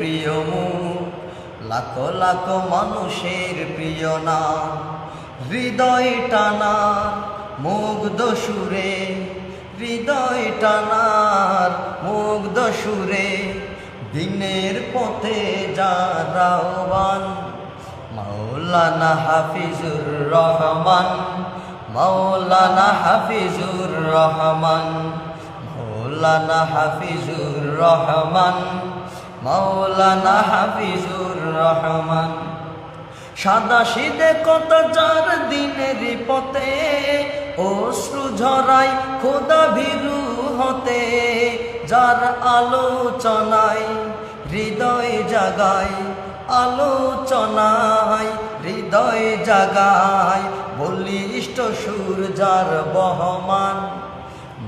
প্রিয় মুখ, লাখো লাখো মানুষের প্রিয় নাম। হৃদয় টানার মুগ্ধ সুরে, হৃদয় টানার মুগ্ধ সুরে, দিনের পথে যারাওয়ান মাওলানা হাফিজুর রহমান, মাওলানা হাফিজুর রহমান, মাওলানা হাফিজুর রহমান। মাওলানা হাফিজুর রহমান। সাদা শীতে কত চার দিনের পথে, অশ্রু ঝরাই খোদা ভীরু হতে। যার আলোচনায় হৃদয় জাগায়, আলোচনায় হৃদয় জাগায়, বলিষ্ঠ সুর যার বহমান।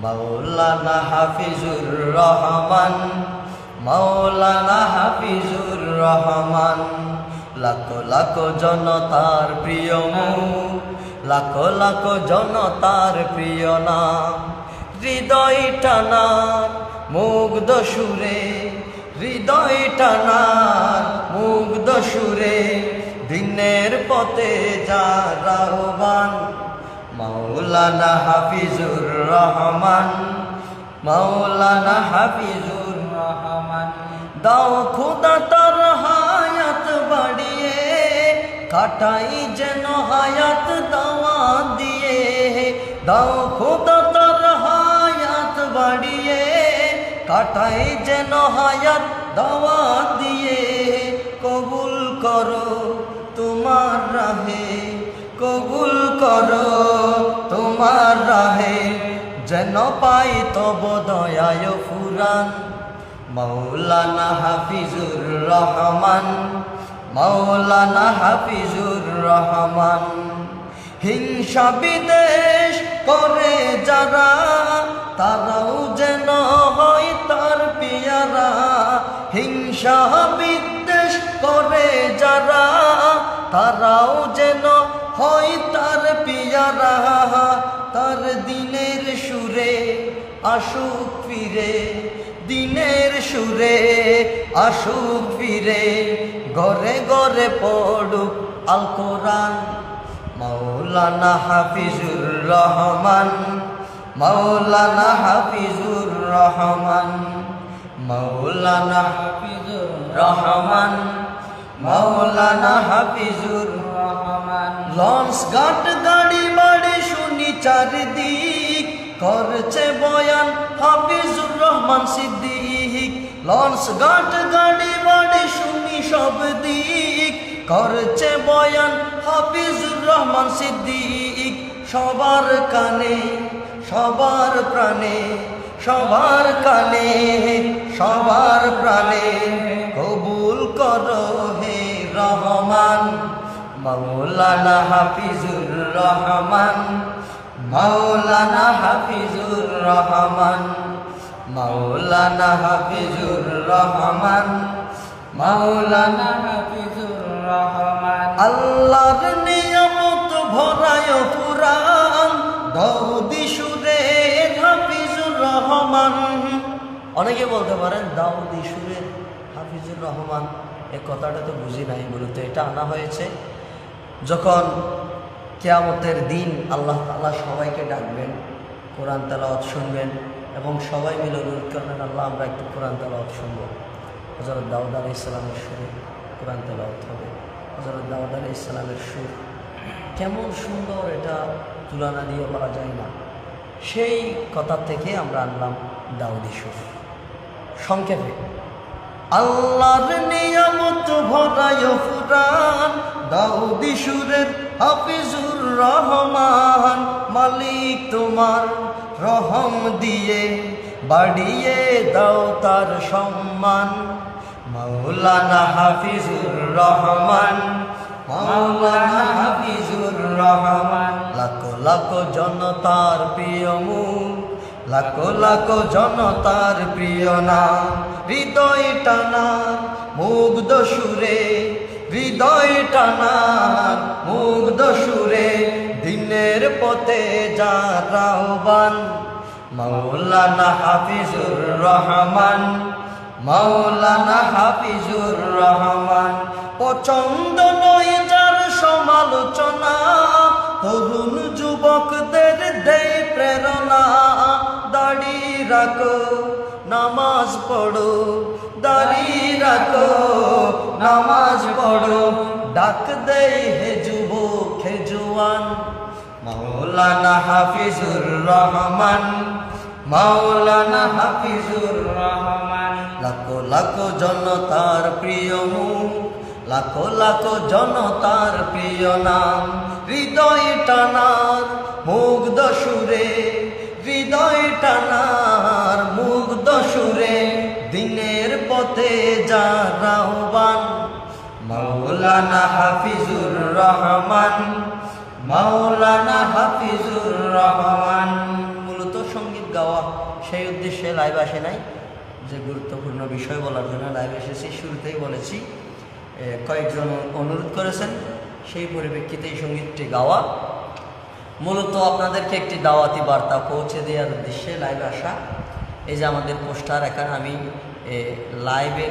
মাওলানা হাফিজুর রহমান মাওলানা হাফিজুর রহমান, লাখো লাখো জনতার প্রিয় লাখো লাখো জনতার প্রিয় নাম। হৃদয় টানার মুগ্ধ সুরে, হৃদয় টানার মুগ্ধ সুরে, দিনের পথে যার আহ্বান। মাওলানা হাফিজুর রহমান, মাওলানা হাফিজুর দাও খুদা তার হায়াত বাড়িয়ে, কাটাই যেন হায়াত দাওয়া দিয়ে। দাও খুদা তার হায়াত বাড়িয়ে, কাটাই যেন হায়াত দাওয়া দিয়ে। কবুল করো তোমার রাহে, কবুল করো তোমার রাহে। যেন পাই তব দয়ায় ফুরান। মৌলানা হাফিজুর রহমান মৌলানা হাফিজুর রহমান। হিংসা বিদেশ করে যারা, তারাও যেন হয় তার পিয়ারা। হিংসা বিদ্বেষ করে যারা, তারাও যেন হয় তার পিয়ারা। তার দিনের সুরে আসুক ফিরে দিনের সুরে আসুক ফিরে, ঘরে ঘরে পড়ুক আল কোরআন। মাওলানা হাফিজুর রহমান, মাওলানা হাফিজুর রহমান মৌলানা হাফিজুর রহমান মৌলানা হাফিজুর রহমান। লঞ্চ ঘাট গাড়ি বাড়ি শুনি চারিদিক করছে বয়ান হাফিজুর রহমান সিদ্দিক। লঞ্চ ঘাট গাড়ি বাড়ি শুনি সব দিক। করছে বয়ান হাফিজুর রহমান সিদ্দিক। সবার কানে, সবার প্রাণে, সবার কানে, সবার প্রাণে কবুল করো হে রহমান। মৌলানা হাফিজুর রহমান। মৌলানা হাফিজুর রহমান মৌলানা হাফিজুর রহমান মৌলানা হাফিজুর রহমান। আল্লাহর নিয়ামত ভরায় পুরাণ দাউদি সুরে হাফিজুর রহমান। অনেকে বলতে পারেন, দাউদি সুরের হাফিজুর রহমান, এ কথাটা তো বুঝি নাই মূলত এটা আনা হয়েছে। যখন কেয়ামতের দিন আল্লাহ তাআলা সবাইকে ডাকবেন, কোরআন তালাওয়াত শুনবেন এবং সবাই মিলে অনুরোধ করবেন, আল্লাহ, আমরা একটু কোরআন তালাওয়াত শুনব। হজরত দাউদ আলি ইসলামের সুরে কোরআন তালাওয়াত হবে। হজরত দাউদ আলি ইসলামের সুর কেমন সুন্দর, এটা তুলনা দিয়ে বলা যায় না। সেই কথা থেকে আমরা আনলাম দাউদি সুর। সংক্ষেপে, আল্লাহর নিয়ামত ভরায় ফুরান, দাউদি সুরের হাফিজুর রহমান, মালিক তোমার রহম দিয়ে বাড়িয়ে দাও তার সম্মান। মাওলানা হাফিজুর রহমান, মাওলানা হাফিজুর রহমান। লাখো লাখো জনতার প্রিয় মুখ লাখো লাখো জনতার প্রিয় নাম। হৃদয় টানা মুগ্ধ সুরে, হৃদয় টানার দিনের পথে মৌলানা হাফিজুর রহমান মৌলানা হাফিজুর রহমান পছন্দ নয় যার সমালোচনা, তরুণ যুবকদের দেয় প্রেরণা দাড়ি রাখো, নামাজ পড়ো দাড়ি রাখো, নামাজ পড়ো, ডাক দেয় মাওলানা হাফিজুর রহমান, মাওলানা হাফিজুর রহমান। লাখো লাখো জনতার প্রিয় মুখ লাখো লাখো জনতার প্রিয় নাম। হৃদয় টানার মুগ্ধ সুরে, হৃদয় টানার মুগ্ধ সুরে, দিনের পথে যা রাহবান মাওলানা হাফিজুর রহমান মাওলানা হাফিজুর রহমান। মূলত সংগীত গাওয়া সেই উদ্দেশ্যে লাইভ আসে নাই। যে গুরুত্বপূর্ণ বিষয় বলার জন্য লাইভ এসেছি শুরুতেই বলেছি কয়েকজন অনুরোধ করেছেন সেই পরিপ্রেক্ষিতে এই সঙ্গীতটি গাওয়া। মূলত আপনাদেরকে একটি দাওয়াতি বার্তা পৌঁছে দেওয়ার উদ্দেশ্যে লাইভে আসা। এই যে আমাদের পোস্টার এখানে আমি এ, লাইভে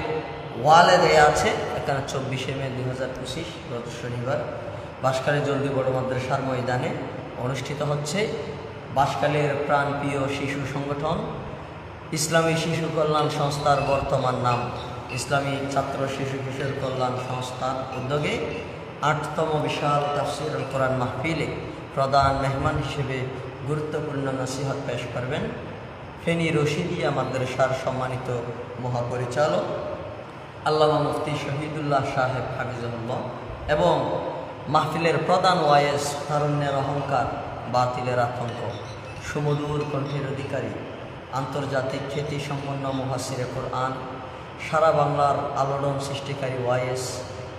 ওয়ালে দেয়া আছে এখানে চব্বিশে মে দু হাজার পঁচিশ গত শনিবার। বাঁশখালী জলদি বড় মাদ্রাসার ময়দানে অনুষ্ঠিত হচ্ছে বাঁশখালীর প্রাণপ্রিয় শিশু সংগঠন, ইসলামী শিশু কল্যাণ সংস্থার বর্তমান নাম, ইসলামী ছাত্র শিশু কিশোর কল্যাণ সংস্থার উদ্যোগে আটতম বিশাল তাফসির কোরআন মাহফিলে প্রধান মেহমান হিসেবে গুরুত্বপূর্ণ নসিহত পেশ করবেন ফেনী রশিদিয়া মাদ্রাসার সম্মানিত মহাপরিচালক, আল্লামা মুফতি শহীদুল্লাহ সাহেব হাফিজুল্লাহ এবং মাহফিলের প্রধান ওয়াইএস তারুণ্যের অহংকার, বাতিলের আতঙ্ক, সুমধুর কণ্ঠের অধিকারী, আন্তর্জাতিক খ্যাতি সম্পন্ন মহাসিরে কোরআন, সারা বাংলার আলোড়ন সৃষ্টিকারী ওয়াইএস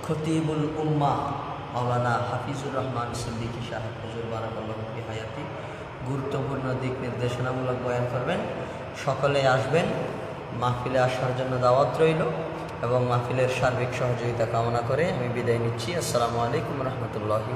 খতিবুল উম্মা মাওলানা হাফিজুর রহমান সিদ্দিকী সাহেব, হুজুর বারাকাল্লাহ হায়াতি, গুরুত্বপূর্ণ দিক নির্দেশনামূলক বয়ান করবেন। সকলে আসবেন, মাহফিলে আসার জন্য দাওয়াত রইল। এবং মাহফিলের সার্বিক সহযোগিতা কামনা করে আমি বিদায় নিচ্ছি। আসসালামু আলাইকুম রহমতুল্লাহি